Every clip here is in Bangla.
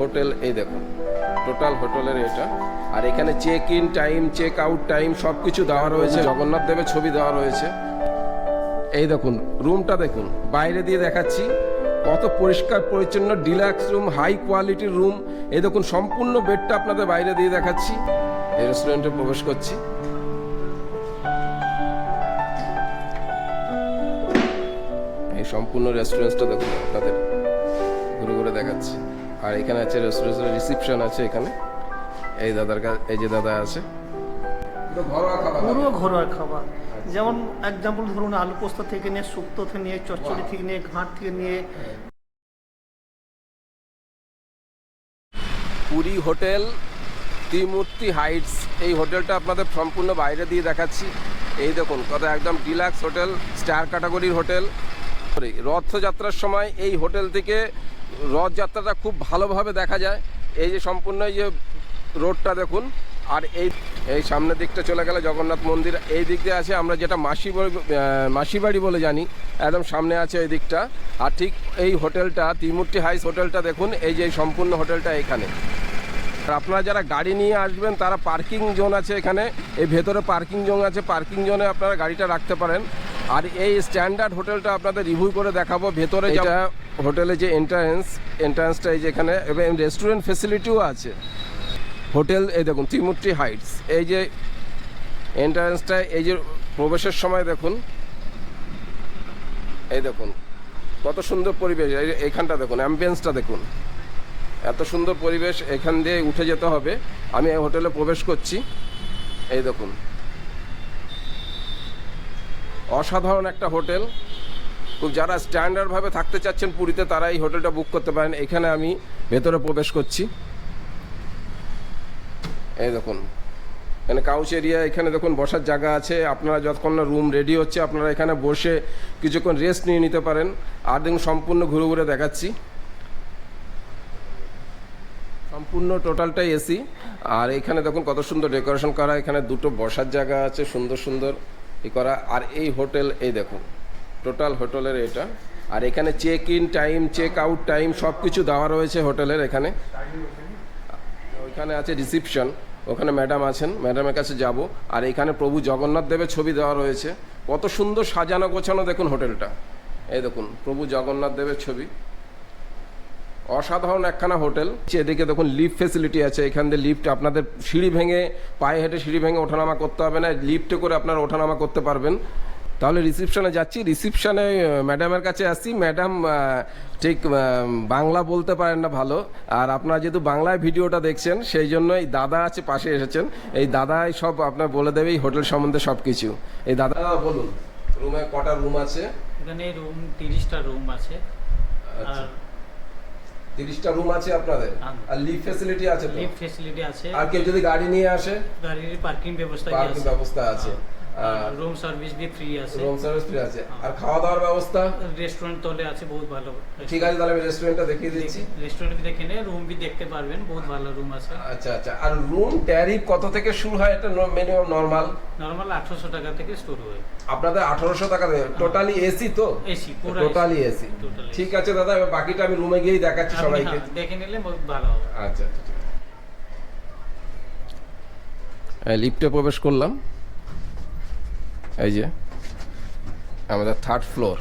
হোটেল, এই দেখুন, টোটাল হোটেলের এটা। আর এখানে check in time check out time সব কিছু দেওয়া রয়েছে। জগন্নাথ দেবের ছবি দেওয়া রয়েছে। এই দেখুন রুমটা দেখুন, বাইরে দিয়ে দেখাচ্ছি। কত পরিষ্কার, পরিচ্ছন্ন ডিলাক্স রুম হাই কোয়ালিটির রুম এই দেখুন, সম্পূর্ণ বেডটা আপনাদের বাইরে দিয়ে দেখাচ্ছি। এই রেস্টুরেন্টে প্রবেশ করছি। এই সম্পূর্ণ রেস্টুরেন্টটা দেখুন, আপনাদের ঘুরে ঘুরে দেখাচ্ছি। আর এখানে আছে রেস্টুরেন্টের রিসিপশন আছে এখানে। এই দাদার কাছে এই যে দাদা আছে। পুরো ঘরোয়া খাবার। যেমন এক্সাম্পল ধরুন আলু পোস্ত থেকে নিয়ে শুক্তো থেকে নিয়ে চচ্চড়ি থেকে নিয়ে ঘাট থেকে নিয়ে। পুরী হোটেল ত্রিমূর্তি হাইটস এই হোটেলটা আপনাদের সম্পূর্ণ বাইরে দিয়ে দেখাচ্ছি। এই দেখুন কত একদম ডিলাক্স হোটেল স্টার ক্যাটাগরির হোটেল। রথযাত্রার সময় এই হোটেল থেকে রথযাত্রাটা খুব ভালোভাবে দেখা যায়। এই যে সম্পূর্ণ এই যে রোডটা দেখুন আর এই এই সামনের দিকটা চলে গেলে জগন্নাথ মন্দির। এই দিক দিয়ে আছে আমরা যেটা মাসি বাড়ি- আহ, মাসি বাড়ি বলে জানি একদম সামনে আছে এই দিকটা। আর ঠিক এই হোটেলটা ত্রিমূর্তি হাইস হোটেলটা দেখুন এই যে সম্পূর্ণ হোটেলটা এখানে। আপনারা যারা গাড়ি নিয়ে আসবেন তারা পার্কিং জোন আছে এখানে। এই ভেতরে পার্কিং জোন আছে পার্কিং জোনে আপনারা গাড়িটা রাখতে পারেন। আর এই স্ট্যান্ডার্ড হোটেলটা আপনাদের রিভিউ করে দেখাবো, ভেতরে যেটা হোটেলে যে এন্ট্রান্স এন্ট্রান্সটা এই যে এখানে, এবং রেস্টুরেন্ট ফেসিলিটিও আছে। হোটেল, এই দেখুন, ত্রিমূর্তি হাইটস এই যে এন্ট্রান্সটা এই যে প্রবেশের সময় দেখুন। এই দেখুন, কত সুন্দর পরিবেশ। এখানটা দেখুন অ্যাম্বিয়েন্সটা দেখুন। এত সুন্দর পরিবেশ এখান দিয়ে উঠে যেতে হবে। আমি এই হোটেলে প্রবেশ করছি। এই দেখুন। অসাধারণ একটা হোটেল। যারা স্ট্যান্ডার্ডভাবে থাকতে চাচ্ছেন পুরীতে তারা এই হোটেলটা বুক করতে পারেন। এখানে আমি ভেতরে প্রবেশ করছি। এই দেখুন। এখানে কাউচ এরিয়া এখানে দেখুন বসার জায়গা আছে। আপনারা যতক্ষণ না রুম রেডি হচ্ছে, আপনারা এখানে বসে কিছুক্ষণ রেস্ট নিয়ে নিতে পারেন। আর দেখুন, সম্পূর্ণ ঘুরে ঘুরে দেখাচ্ছি। সম্পূর্ণ টোটালটাই এসি আর এখানে দেখুন কত সুন্দর ডেকোরেশন করা। এখানে দুটো বসার জায়গা আছে, সুন্দর সুন্দর। ই করা। আর এই হোটেল, এই দেখুন, টোটাল হোটেলের এটা। আর এখানে check in time check out time সব কিছু দেওয়া রয়েছে হোটেলের এখানে। ওইখানে আছে রিসিপশন ওখানে ম্যাডাম আছেন ম্যাডামের কাছে যাব। আর এখানে প্রভু জগন্নাথ দেবের ছবি দেওয়া রয়েছে। কত সুন্দর সাজানো গোছানো দেখুন হোটেলটা। এই দেখুন, প্রভু জগন্নাথ দেবের ছবি। অসাধারণ একখানা হোটেল। এদিকে দেখুন লিফট ফেসিলিটি আছে এখান দিয়ে লিফট আপনাদের সিঁড়ি ভেঙে পায়ে হেঁটে সিঁড়ি ভেঙে ওঠানামা করতে হবে না লিফটে করে আপনারা ওঠানামা করতে পারবেন। তাহলে রিসিপশনে যাচ্ছি রিসিপশনে ম্যাডামের কাছে আসছি। ম্যাডাম ঠিক বাংলা বলতে পারেন না ভালো। আর আপনারা যেহেতু বাংলায় ভিডিওটা দেখছেন সেই জন্য এই দাদা আছে পাশে এসেছেন। এই দাদাই সব আপনার বলে দেবে এই হোটেল সম্বন্ধে সব কিছু এই দাদা দাদা বলুন রুমে কটা রুম আছে? এখানে রুম তিরিশটা রুম আছে। আচ্ছা। আর তিরিশটা রুম আছে আপনাদের। হ্যাঁ। আর লিফ ফেসিলিটি আছে তো? লিফট ফেসিলিটি আছে। আর কেউ যদি গাড়ি নিয়ে আসে? গাড়ির পার্কিং ব্যবস্থা পার্কিং ব্যবস্থা আছে। রুম সার্ভিস বি ফ্রি আছে। রুম সার্ভিস ফ্রি আছে। আর খাওয়া দাওয়ার ব্যবস্থা? রেস্টুরেন্ট তলে আছে বহুত ভালো। ঠিক আছে তাহলে আমি রেস্টুরেন্টটা দেখিয়ে দিচ্ছি। রেস্টুরেন্ট দেখে নে রুম বি দেখতে পারবেন বহুত ভালো রুম আছে। আচ্ছা আচ্ছা। আর রুম ট্যারিফ কত থেকে শুরু হয়? এটা মিনিমাম নর্মাল নর্মাল আঠারোশো টাকা থেকে শুরু হয়। আপনাদের আঠারোশো টাকা টোটালি এসি তো? এসি পুরো টোটালি এসি ঠিক আছে দাদা এবার বাকিটা আমি রুমে গিয়েই দেখাচ্ছি সবাইকে। হ্যাঁ, দেখে নিলে বহুত ভালো হবে। আচ্ছা আচ্ছা লিফটে প্রবেশ করলাম। এই যে, আমাদের থার্ড ফ্লোর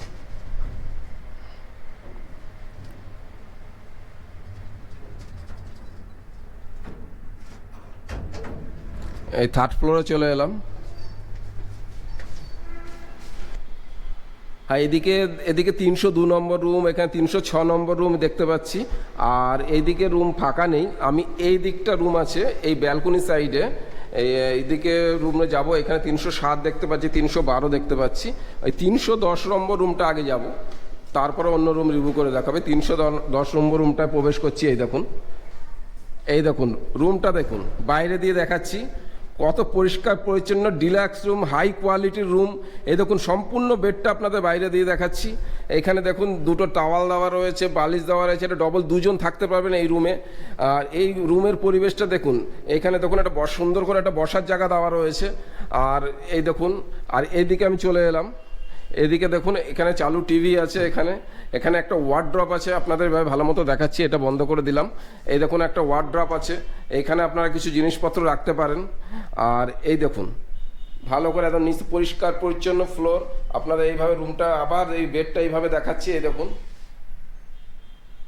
এই থার্ড ফ্লোরে চলে এলাম। আর এদিকে এদিকে তিনশো দু নম্বর রুম এখানে তিনশো ছ নম্বর রুম দেখতে পাচ্ছি। আর এইদিকে রুম ফাঁকা নেই। আমি এই দিকটা রুম আছে, এই ব্যালকনি সাইডে এইদিকে রুমে যাব। এখানে তিনশো সাত দেখতে পাচ্ছি, তিনশো বারো দেখতে পাচ্ছি। ওই তিনশো দশ নম্বর রুমটা আগে যাব। তারপরে অন্য রুম রিভিউ করে দেখাবে। তিনশো দশ নম্বর রুমটায় প্রবেশ করছি, এই দেখুন। এই দেখুন রুমটা দেখুন। বাইরে দিয়ে দেখাচ্ছি। কত পরিষ্কার, পরিচ্ছন্ন ডিলাক্স রুম হাই কোয়ালিটির রুম এই দেখুন, সম্পূর্ণ বেডটা আপনাদের বাইরে দিয়ে দেখাচ্ছি। এখানে দেখুন, দুটো টাওয়াল দেওয়া রয়েছে, বালিশ দেওয়া রয়েছে, এটা ডবল দুজন থাকতে পারবেন এই রুমে আর এই রুমের পরিবেশটা দেখুন, এখানে দেখুন, একটা সুন্দর করে একটা বসার জায়গা দেওয়া রয়েছে। আর এই দেখুন, আর এইদিকে আমি চলে এলাম। এদিকে দেখুন, এখানে চালু টিভি আছে এখানে। এখানে একটা ওয়ার্ড ড্রপ আছে, আপনাদের এভাবে ভালো মতো দেখাচ্ছি, এটা বন্ধ করে দিলাম। এই দেখুন, একটা ওয়ার্ড ড্রপ আছে এইখানে আপনারা কিছু জিনিসপত্র রাখতে পারেন। আর এই দেখুন, ভালো করে একদম নিচে পরিষ্কার পরিচ্ছন্ন ফ্লোর আপনারা এইভাবে রুমটা আবার এই বেডটা এইভাবে দেখাচ্ছি, এই দেখুন।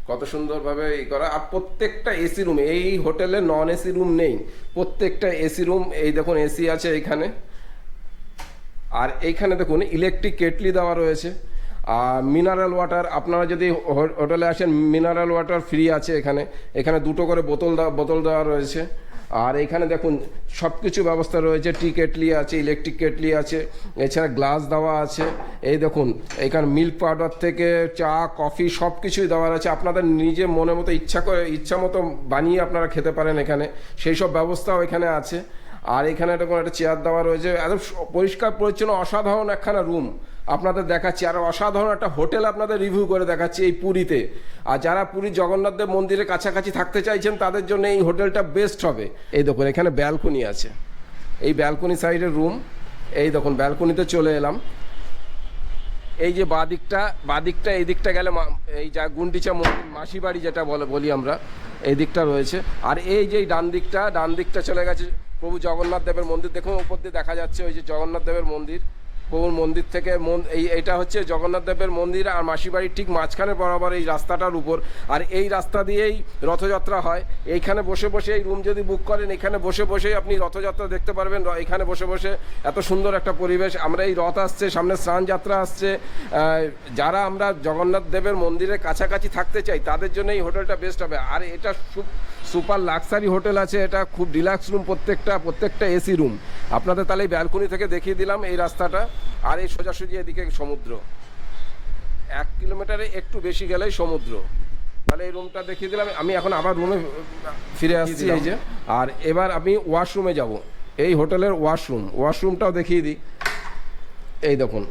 কত সুন্দরভাবে এই করা, আর প্রত্যেকটা এসি রুম এই হোটেলে নন এসি রুম নেই। প্রত্যেকটা এসি রুম এই দেখুন এসি আছে এইখানে আর এইখানে দেখুন ইলেকট্রিক কেটলি দেওয়া রয়েছে। আর মিনারেল ওয়াটার আপনারা যদি হোটেলে আসেন মিনারেল ওয়াটার ফ্রি আছে এখানে। এখানে দুটো করে বোতল দেওয়া বোতল দেওয়া রয়েছে। আর এখানে দেখুন সব কিছু ব্যবস্থা রয়েছে। টি কেটলি আছে ইলেকট্রিক কেটলি আছে, এছাড়া গ্লাস দেওয়া আছে। এই দেখুন, এখানে মিল্ক পাউডার থেকে চা কফি সব কিছুই দেওয়া আছে আপনাদের নিজে মনে মতো ইচ্ছা করে ইচ্ছা মতো বানিয়ে আপনারা খেতে পারেন এখানে। সেই সব ব্যবস্থাও এখানে আছে। আর এখানে এরকম একটা চেয়ার দেওয়া রয়েছে। একদম পরিষ্কার, পরিচ্ছন্ন, অসাধারণ একখানা রুম আপনাদের দেখাচ্ছি। আর অসাধারণ একটা হোটেল আপনাদের রিভিউ করে দেখাচ্ছি এই পুরীতে। আর যারা পুরী জগন্নাথ দেব মন্দিরের কাছাকাছি থাকতে চাইছেন, তাদের জন্য এই হোটেলটা বেস্ট হবে। এই দেখুন, এখানে ব্যালকনি আছে। এই ব্যালকনি সাইডের রুম এই দেখুন ব্যালকনিতে চলে এলাম। এই যে বাদিকটা বাদিকটা এই দিকটা গেলে এই যা গুন্ডিচা মন্দির মাসি বাড়ি যেটা বলে, বলি আমরা এই দিকটা রয়েছে। আর এই যে ডান দিকটা ডান দিকটা চলে গেছে প্রভু জগন্নাথ দেবের মন্দির, দেখুন উপর দিয়ে দেখা যাচ্ছে ওই যে জগন্নাথ দেবের মন্দির। প্রভুর মন্দির থেকে এই, এটা হচ্ছে জগন্নাথ দেবের মন্দির আর মাসি বাড়ির ঠিক মাঝখানে বরাবর এই রাস্তাটার উপর। আর এই রাস্তা দিয়েই রথযাত্রা হয়। এইখানে বসে বসে এই রুম যদি বুক করেন, এখানে বসে বসেই আপনি রথযাত্রা দেখতে পারবেন। এখানে বসে বসে এত সুন্দর একটা পরিবেশ। আমরা এই রথ আসছে, সামনে স্নান যাত্রা আসছে। যারা আমরা জগন্নাথ দেবের মন্দিরের কাছাকাছি থাকতে চাই, তাদের জন্য এই হোটেলটা বেস্ট হবে। আর এটা সুপার লাক্সারি হোটেল আছে এটা খুব রিল্যাক্স রুম প্রত্যেকটা প্রত্যেকটা এসি রুম। আপনাদের তাহলে এই ব্যালকনি থেকে দেখিয়ে দিলাম এই রাস্তাটা আর এই সোজাসুজি এদিকে সমুদ্র। এক কিলোমিটারে একটু বেশি গেলেই সমুদ্র। তাহলে এই রুমটা দেখিয়ে দিলাম আমি এখন আবার রুমে ফিরে আসছি এই যে। আর এবার আমি ওয়াশরুমে যাব। এই হোটেলের ওয়াশরুম ওয়াশরুমটাও দেখিয়ে দিই। এই দেখুন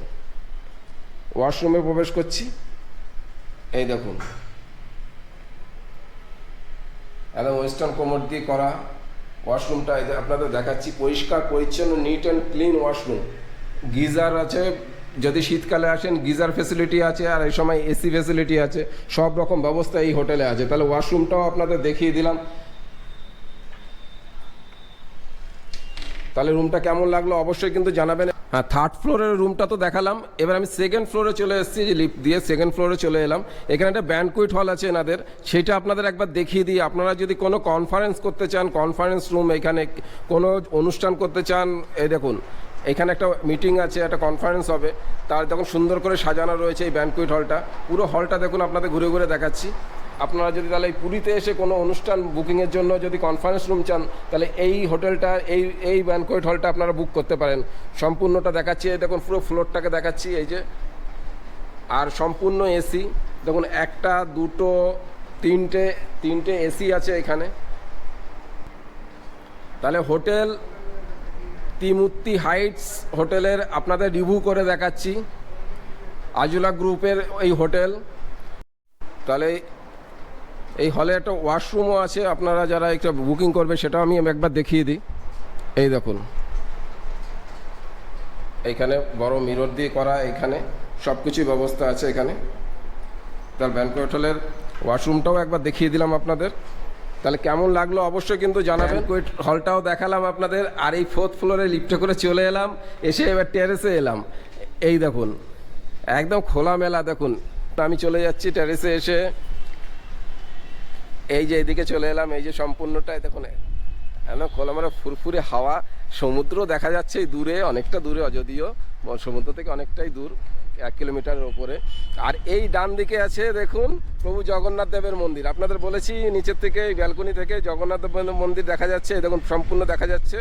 ওয়াশরুমে প্রবেশ করছি। এই দেখুন একদম ওয়েস্টার্ন কোমর দিয়ে করা ওয়াশরুমটা আপনাদের দেখাচ্ছি, পরিষ্কার, পরিচ্ছন্ন neat and clean washroom geyser আছে, যদি শীতকালে আসেন, গিজার ফেসিলিটি আছে, আর এই সময় এসি ফেসিলিটি আছে, সব রকম ব্যবস্থা এই হোটেলে আছে। তাহলে ওয়াশরুমটাও আপনাদের দেখিয়ে দিলাম। তাহলে রুমটা কেমন লাগল অবশ্যই কিন্তু জানাবেন। হ্যাঁ থার্ড ফ্লোরের রুমটা তো দেখালাম। এবার আমি সেকেন্ড ফ্লোরে চলে এসেছি, যে লিফট দিয়ে সেকেন্ড ফ্লোরে চলে এলাম। এখানে একটা ব্যান্ডকুইট হল আছে এনাদের। সেটা আপনাদের একবার দেখিয়ে দিই। আপনারা যদি কোনো কনফারেন্স করতে চান কনফারেন্স রুম এখানে কোনো অনুষ্ঠান করতে চান, এই দেখুন এখানে একটা মিটিং আছে, একটা কনফারেন্স হবে। তার দেখুন সুন্দর করে সাজানো রয়েছে এই ব্যান্ডকুইট হলটা পুরো হলটা দেখুন আপনাদের ঘুরে ঘুরে দেখাচ্ছি। আপনারা যদি তাহলে এই পুরীতে এসে কোনো অনুষ্ঠান বুকিংয়ের জন্য যদি কনফারেন্স রুম চান, তাহলে এই হোটেলটা এই এই ব্যানকোয়েট হলটা আপনারা বুক করতে পারেন। সম্পূর্ণটা দেখাচ্ছি, এই দেখুন পুরো ফ্লোরটাকে দেখাচ্ছি, এই যে। আর সম্পূর্ণ এসি দেখুন একটা, দুটো, তিনটে তিনটে এসি আছে এখানে। তাহলে হোটেল তিমূর্তি হাইটস হোটেলের আপনাদের রিভিউ করে দেখাচ্ছি। আজুলা গ্রুপের এই হোটেল। তাহলে এই হলে একটা ওয়াশরুমও আছে, আপনারা যারা একটা বুকিং করবে সেটাও আমি একবার দেখিয়ে দিই। এই দেখুন। এইখানে বড় মিরর দিয়ে করা এখানে সব কিছুই ব্যবস্থা আছে এখানে। তার ব্যাংকোয়েট হোটেলের ওয়াশরুমটাও একবার দেখিয়ে দিলাম আপনাদের। তাহলে কেমন লাগল অবশ্যই কিন্তু জানাবেন। কুইট হলটাও দেখালাম আপনাদের, আর এই ফোর্থ ফ্লোরে লিফটে করে চলে এলাম, এসে এবার টেরেসে এলাম। এই দেখুন, একদম খোলামেলা দেখুন। আমি চলে যাচ্ছি টেরেসে এসে। এই যে এইদিকে চলে এলাম, এই যে সম্পূর্ণটাই দেখুন একদম খোলামেলা ফুরফুরে হাওয়া। সমুদ্র দেখা যাচ্ছে দূরে, অনেকটা দূরে, যদিও সমুদ্র থেকে অনেকটাই দূর। এক কিলোমিটারের ওপরে আর এই ডান দিকে আছে, দেখুন, প্রভু জগন্নাথ দেবের মন্দির। আপনাদের বলেছি, নিচের থেকে ব্যালকনি থেকে জগন্নাথ দেবের মন্দির দেখা যাচ্ছে দেখুন, সম্পূর্ণ দেখা যাচ্ছে।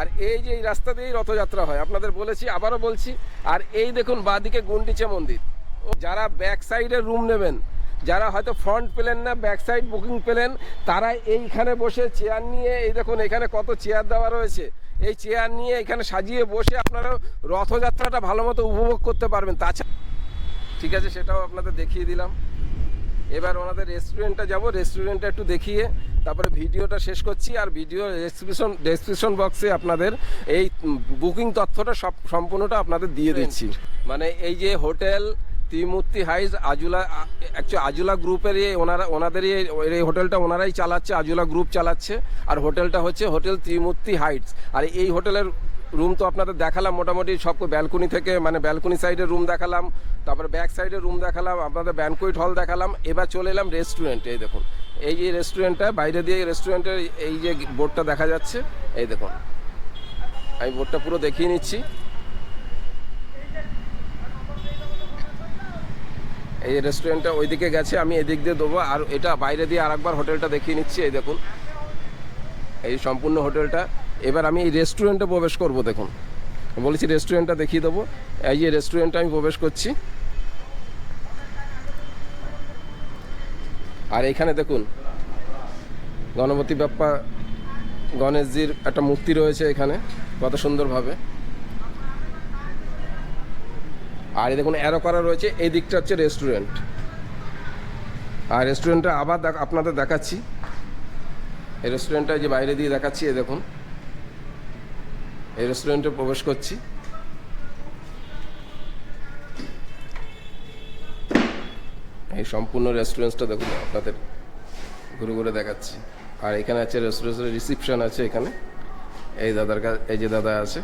আর এই যে এই রাস্তা দিয়েই রথযাত্রা হয়, আপনাদের বলেছি, আবারও বলছি, আর এই দেখুন, বাঁদিকে গুন্ডিচে মন্দির। যারা ব্যাক সাইডে রুম নেবেন, যারা হয়তো ফ্রন্ট পেলেন না, ব্যাক সাইড বুকিং পেলেন, তারা এইখানে বসে চেয়ার নিয়ে, এই দেখুন, এখানে কত চেয়ার দেওয়া রয়েছে। এই চেয়ার নিয়ে এখানে সাজিয়ে বসে আপনারা রথযাত্রাটা ভালো মতো উপভোগ করতে পারবেন। তাছাড়া ঠিক আছে সেটাও আপনাদের দেখিয়ে দিলাম। এবার ওনাদের রেস্টুরেন্টটা যাব রেস্টুরেন্টটা একটু দেখিয়ে তারপরে ভিডিওটা শেষ করছি আর ভিডিও ডেসক্রিপশন ডেসক্রিপশন বক্সে আপনাদের এই বুকিং তথ্যটা সব সম্পূর্ণটা আপনাদের দিয়ে দিচ্ছি। মানে এই যে হোটেল ত্রিমূর্তি হাইস আজুলা অ্যাকচুয়ালি আজুলা গ্রুপেরই ওনারা, ওনাদেরই এই হোটেলটা ওনারাই চালাচ্ছে, আজুলা গ্রুপ চালাচ্ছে। আর হোটেলটা হচ্ছে হোটেল ত্রিমূর্তি হাইটস। আর এই হোটেলের রুম তো আপনাদের দেখালাম, মোটামুটি সব ব্যালকনি থেকে মানে ব্যালকনি সাইডের রুম দেখালাম, তারপরে ব্যাক সাইডের রুম দেখালাম, আপনাদের ব্যানকুইট হল দেখালাম, এবার চলে এলাম রেস্টুরেন্টে, এই দেখুন। এই যে রেস্টুরেন্টটা, বাইরে দিয়ে রেস্টুরেন্টের এই যে বোর্ডটা দেখা যাচ্ছে, এই দেখুন। আমি বোর্ডটা পুরো দেখিয়ে নিচ্ছি। এই রেস্টুরেন্টটা ওইদিকে গেছে, আমি এদিক দিয়ে দেবো আর এটা বাইরে দিয়ে আরেকবার হোটেলটা দেখিয়ে নিচ্ছি, এই দেখুন। এই সম্পূর্ণ হোটেলটা। এবার আমি এই রেস্টুরেন্টে প্রবেশ করব, দেখুন। বলেছি রেস্টুরেন্টটা দেখিয়ে দেবো। এই যে রেস্টুরেন্টটা আমি প্রবেশ করছি। আর এখানে দেখুন, গণপতি বাপ্পা গণেশজির একটা মূর্তি রয়েছে এখানে, কত সুন্দরভাবে। আর এই দেখুন অ্যারো করা রয়েছে, এই দিকটা হচ্ছে রেস্টুরেন্ট আর রেস্টুরেন্টটা আবার আপনাদের দেখাচ্ছি। এই রেস্টুরেন্টটা যে বাইরে দিয়ে দেখাচ্ছি, এই দেখুন। এই রেস্টুরেন্টে প্রবেশ করছি। এই সম্পূর্ণ রেস্টুরেন্টটা দেখুন, আপনাদের ঘুরে ঘুরে দেখাচ্ছি। আর এখানে আছে রেস্টুরেন্টের রিসিপশন আছে এখানে। এই দাদার কাছে এই যে দাদা আছে।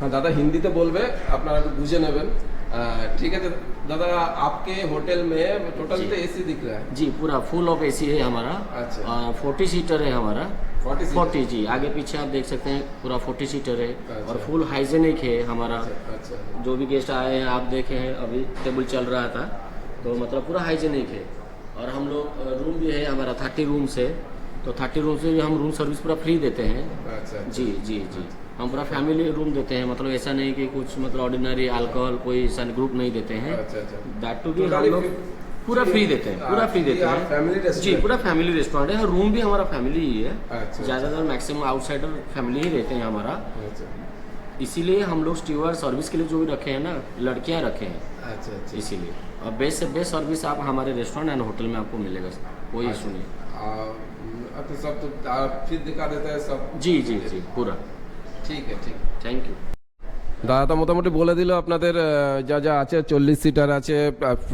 হ্যাঁ দাদা হিন্দিতে বলবে আপনারা একটু বুঝে নেবেন আহ, ঠিক আছে দাদা आपके होटल में टोटल तो एसी दिख रहा है जी पूरा फुल ऑफ एसी है हमारा अच्छा। फोर्टी सीटर है हमारा 40 सीटर? फोर्टी जी आगे पीछे आप देख सकते हैं पूरा फोर्टी सीटर है अच्छा। और फुल हाइजेनिक है हमारा अच्छा जो भी गेस्ट आए हैं आप देखे हैं अभी टेबल चल रहा था तो मतलब पूरा हाइजेनिक है और हम लोग रूम भी है हमारा थर्टी रूम्स है तो थर्टी रूम से भी हम रूम सर्विस पूरा फ्री देते हैं अच्छा जी जी जी हम पूरा फैमिली रूम देते हैं मतलब ऐसा नहीं कि कुछ मतलब ऑर्डिनरी अल्कोहल कोई ऐसा ग्रुप नहीं देते हैं। दैट टू भी हम लोग पूरा फ्री देते हैं पूरा फ्री देते हैं। जी पूरा फैमिली रेस्टोरेंट है रूम भी हमारा फैमिली ही है। ज़्यादातर मैक्सिमम आउटसाइडर फैमिली ही रहते हैं हमारा। अच्छा। इसीलिए हम लोग स्टीवर सर्विस के लिए जो भी रखे हैं ना लड़कियाँ रखे हैं। अच्छा अच्छा। इसीलिए। और बेस्ट से बेस्ट सर्विस आप हमारे रेस्टोरेंट एंड होटल में आपको मिलेगा कोई इशू नहीं। तो सब तो फिर दिखा देता है सब। जी जी जी पूरा। ঠিক আছে থ্যাংক ইউ দাদা তো মোটামুটি বলে দিল আপনাদের যা যা আছে চল্লিশ সিটার আছে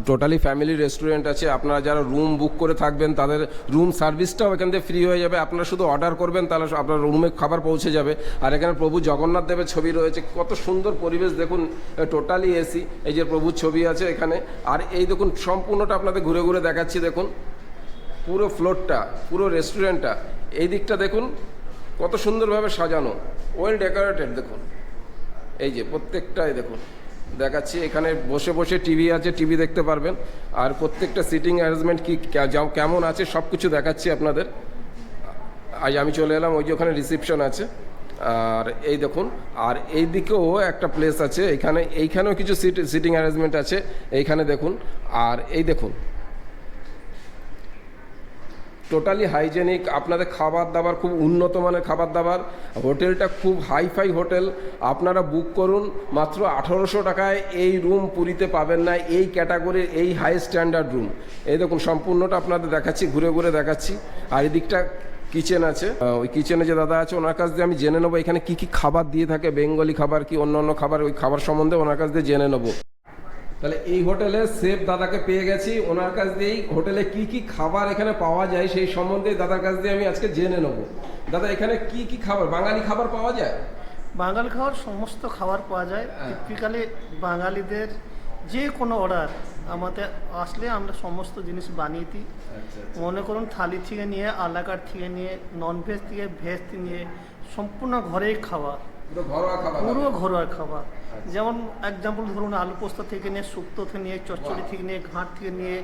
টোটালি ফ্যামিলি রেস্টুরেন্ট আছে। আপনারা যারা রুম বুক করে থাকবেন তাদের রুম সার্ভিসটাও এখান থেকে ফ্রি হয়ে যাবে। আপনারা শুধু অর্ডার করবেন তাহলে আপনার রুমে খাবার পৌঁছে যাবে। আর এখানে প্রভু জগন্নাথ দেবের ছবি রয়েছে। কত সুন্দর পরিবেশ দেখুন টোটালি এসি এই যে প্রভুর ছবি আছে এখানে। আর এই দেখুন সম্পূর্ণটা আপনাদের ঘুরে ঘুরে দেখাচ্ছি দেখুন। পুরো ফ্লোরটা পুরো রেস্টুরেন্টটা এই দিকটা দেখুন কত সুন্দরভাবে সাজানো। ওয়েল ডেকোরেটেড, দেখুন। এই যে প্রত্যেকটাই দেখুন। দেখাচ্ছি, এখানে বসে বসে টিভি আছে, টিভি দেখতে পারবেন। আর প্রত্যেকটা সিটিং অ্যারেঞ্জমেন্ট কি কেমন আছে সব কিছু দেখাচ্ছি আপনাদের। আজ আমি চলে এলাম, ওই যে ওখানে রিসিপশন আছে। আর এই দেখুন, আর এই দিকেও একটা প্লেস আছে, এখানে, এইখানেও কিছু সিটিং অ্যারেঞ্জমেন্ট আছে, এইখানে দেখুন। আর এই দেখুন টোটালি হাইজেনিক আপনাদের খাবার দাবার খুব উন্নত মানের খাবার দাবার হোটেলটা খুব হাইফাই হোটেল, আপনারা বুক করুন, মাত্র আঠারোশো টাকায় এই রুম পুরীতে পাবেন না, এই ক্যাটাগরির এই হাই স্ট্যান্ডার্ড রুম এই দেখুন, সম্পূর্ণটা আপনাদের দেখাচ্ছি, ঘুরে ঘুরে দেখাচ্ছি। আর এদিকটা কিচেন আছে। ওই কিচেনে যে দাদা আছে, ওনার কাছ দিয়ে আমি জেনে নেব, এখানে কি কি খাবার দিয়ে থাকে, বেঙ্গলি খাবার কি অন্য অন্য খাবার, ওই খাবার সম্বন্ধে ওনার কাছ দিয়ে জেনে নেব। তাহলে এই হোটেলে সেফ দাদাকে পেয়ে গেছি ওনার কাছ দিয়েই হোটেলে কি কি খাবার এখানে পাওয়া যায় সেই সম্বন্ধে দাদার কাছ দিয়ে আমি আজকে জেনে নেব। দাদা এখানে কি কি খাবার বাঙালি খাবার পাওয়া যায়? বাঙালি খাওয়ার সমস্ত খাবার পাওয়া যায়। টিপিক্যালি বাঙালিদের যে কোনো অর্ডার আমাদের আসলে আমরা সমস্ত জিনিস বানিয়ে দিই। আচ্ছা মনে করুন থালি থেকে নিয়ে আলাকার থেকে নিয়ে নন ভেজ থেকে ভেজ থেকে নিয়ে সম্পূর্ণ ঘরেই খাবার। পুরো ঘরোয়া খাবার। যেমন এক্সাম্পল ধরুন আলু পোস্ত থেকে নিয়ে শুক্তো থেকে নিয়ে চচ্চড়ি থেকে নিয়ে ঘাট থেকে নিয়ে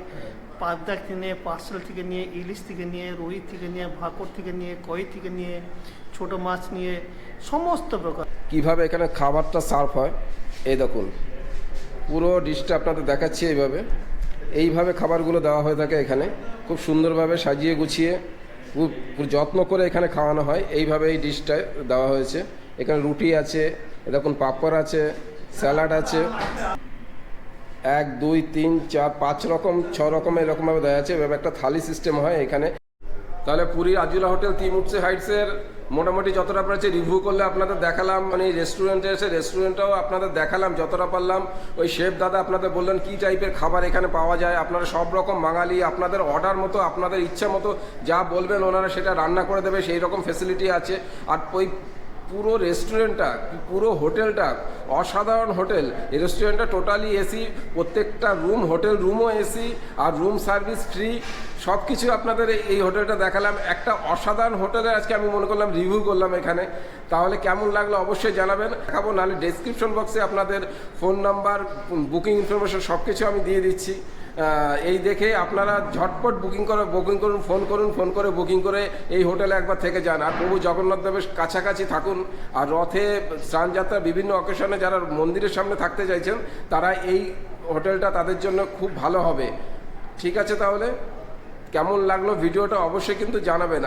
পাবদা থেকে নিয়ে পার্সেল থেকে নিয়ে ইলিশ থেকে নিয়ে রুই থেকে নিয়ে ভাকর থেকে নিয়ে কই থেকে নিয়ে ছোট মাছ নিয়ে সমস্ত প্রকার। কীভাবে এখানে খাবারটা সার্ভ হয়? এই দেখুন পুরো ডিশটা আপনাদের দেখাচ্ছি এইভাবে। এইভাবে খাবারগুলো দেওয়া হয়ে থাকে এখানে। খুব সুন্দরভাবে সাজিয়ে গুছিয়ে খুব যত্ন করে এখানে খাওয়ানো হয়। এইভাবে এই ডিশটা দেওয়া হয়েছে। এখানে রুটি আছে দেখুন পাপড় আছে, স্যালাড আছে। এক, দুই, তিন, চার, পাঁচ রকম, ছ রকম এরকমভাবে দেওয়া আছে। এভাবে একটা থালি সিস্টেম হয় এখানে। তাহলে পুরী আজুলা হোটেল তিমুৎসে হাইটসের মোটামুটি যতটা পারছি রিভিউ করলে আপনাদের দেখালাম মানে রেস্টুরেন্টে এসে রেস্টুরেন্টটাও আপনাদের দেখালাম, যতটা পারলাম। ওই শেফ দাদা আপনাদের বললেন, কী টাইপের খাবার এখানে পাওয়া যায়? আপনারা সব রকম বাঙালি, আপনাদের অর্ডার মতো, আপনাদের ইচ্ছা মতো যা বলবেন, ওনারা সেটা রান্না করে দেবে, সেই রকম ফেসিলিটি আছে। আর ওই পুরো রেস্টুরেন্টটা পুরো হোটেলটা, অসাধারণ হোটেল। এই রেস্টুরেন্টটা টোটালি এসি প্রত্যেকটা রুম হোটেল রুমও এসি আর রুম সার্ভিস ফ্রি সব কিছু আপনাদের এই- হোটেলটা দেখালাম। একটা অসাধারণ হোটেলে আজকে আমি মনে করলাম রিভিউ করলাম এখানে। তাহলে কেমন লাগল অবশ্যই জানাবেন। দেখাবো, নাহলে ডেসক্রিপশন বক্সে আপনাদের ফোন নাম্বার বুকিং ইনফরমেশন সব কিছু আমি দিয়ে দিচ্ছি। এই দেখে আপনারা ঝটপট বুকিং করে বুকিং করুন ফোন করুন ফোন করে বুকিং করে এই হোটেলে একবার থেকে যান। আর প্রভু জগন্নাথ দেবের কাছাকাছি থাকুন। আর রথে স্নানযাত্রা বিভিন্ন অকেশনে যারা মন্দিরের সামনে থাকতে চাইছেন, তারা এই হোটেলটা তাদের জন্য খুব ভালো হবে। ঠিক আছে তাহলে? কেমন লাগল? ভিডিওটা অবশ্যই কিন্তু জানাবেন।